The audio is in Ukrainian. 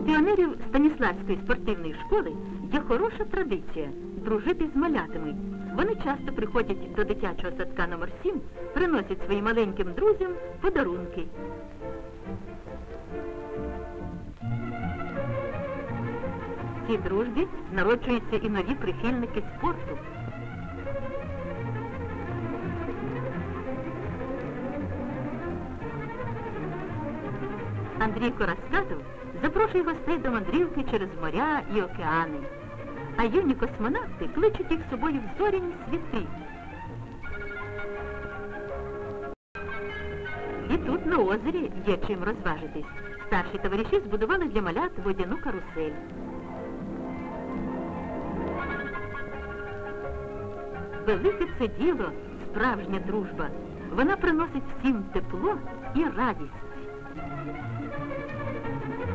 піонерів Станіславської спортивної школи є хороша традиція дружити з малятами. Вони часто приходять до дитячого садка номер 7 приносять своїм маленьким друзям подарунки. В цій дружбі народжуються і нові прихильники спорту. Андрійко Раскатов запрошує гостей до мандрівки через моря і океани. А юні космонавти кличуть їх собою в зоряні світи. І тут на озері є чим розважитись. Старші товариші збудували для малят водяну карусель. Велике це діло, справжня дружба. Вона приносить всім тепло і радість.